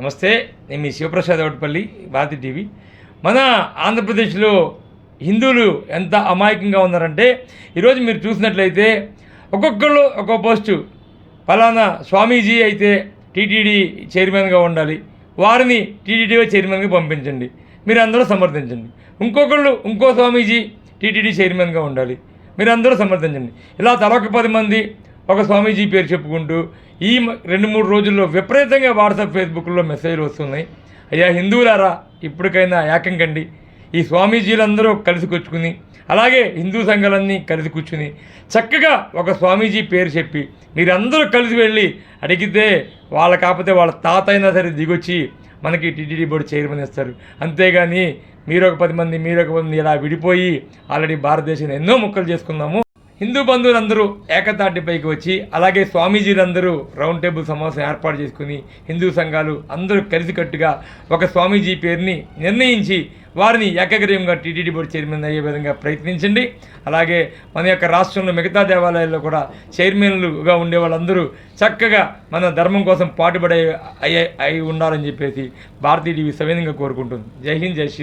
నమస్తే నేను మీ శివప్రసాద్ అవుట్పల్లి భారతి టీవీ. మన ఆంధ్రప్రదేశ్లో హిందువులు ఎంత అమాయకంగా ఉన్నారంటే ఈరోజు మీరు చూసినట్లయితే ఒక్కొక్కళ్ళు ఒక్కొక్క పోస్టు. ఫలానా స్వామీజీ అయితే టీటీడీ చైర్మన్గా ఉండాలి. వారిని టీటీడీ చైర్మన్గా పంపించండి. మీరు అందరూ సమర్థించండి. ఇంకొకళ్ళు ఇంకో స్వామీజీ టీటీడీ చైర్మన్గా ఉండాలి. మీరు అందరూ సమర్థించండి. ఇలా తలొక పది మంది ఒక స్వామీజీ పేరు చెప్పుకుంటూ ఈ మ- రెండు మూడు రోజుల్లో విపరీతంగా వాట్సాప్ ఫేస్బుక్లో మెసేజ్లు వస్తున్నాయి. అయ్యా హిందువులారా ఇప్పటికైనా ఏకం కండి. ఈ స్వామీజీలందరూ కలిసి కూర్చుకుని అలాగే హిందూ సంఘాలన్నీ కలిసి కూర్చుని చక్కగా ఒక స్వామీజీ పేరు చెప్పి మీరందరూ కలిసి వెళ్ళి అడిగితే వాళ్ళ కాకపోతే వాళ్ళ తాత అయినా సరే దిగొచ్చి మనకి టీటీడీ బోర్డు చైర్మన్ ఇస్తారు. అంతేగాని మీరు ఒక పది మంది మీరు ఒక పది మంది ఇలా విడిపోయి ఆల్రెడీ భారతదేశంలో ఎన్నో ముక్కలు చేసుకున్నాము. హిందూ బంధువులందరూ ఏకతాటిపైకి వచ్చి అలాగే స్వామీజీలందరూ రౌండ్ టేబుల్ సమావేశం ఏర్పాటు చేసుకుని హిందూ సంఘాలు అందరూ కలిసికట్టుగా ఒక స్వామీజీ పేరుని నిర్ణయించి వారిని ఏకగ్రీవంగా టీటీడీ బోర్డు చైర్మన్ అయ్యే విధంగా ప్రయత్నించండి. అలాగే మన యొక్క రాష్ట్రంలో మిగతా దేవాలయాల్లో కూడా చైర్మన్లుగా ఉండే వాళ్ళందరూ చక్కగా మన ధర్మం కోసం పాటుపడే అయ్యే అయి ఉండాలని చెప్పేసి భారతీయ టీవీ సవినంగా కోరుకుంటుంది. జై హింద్ జై శ్రీ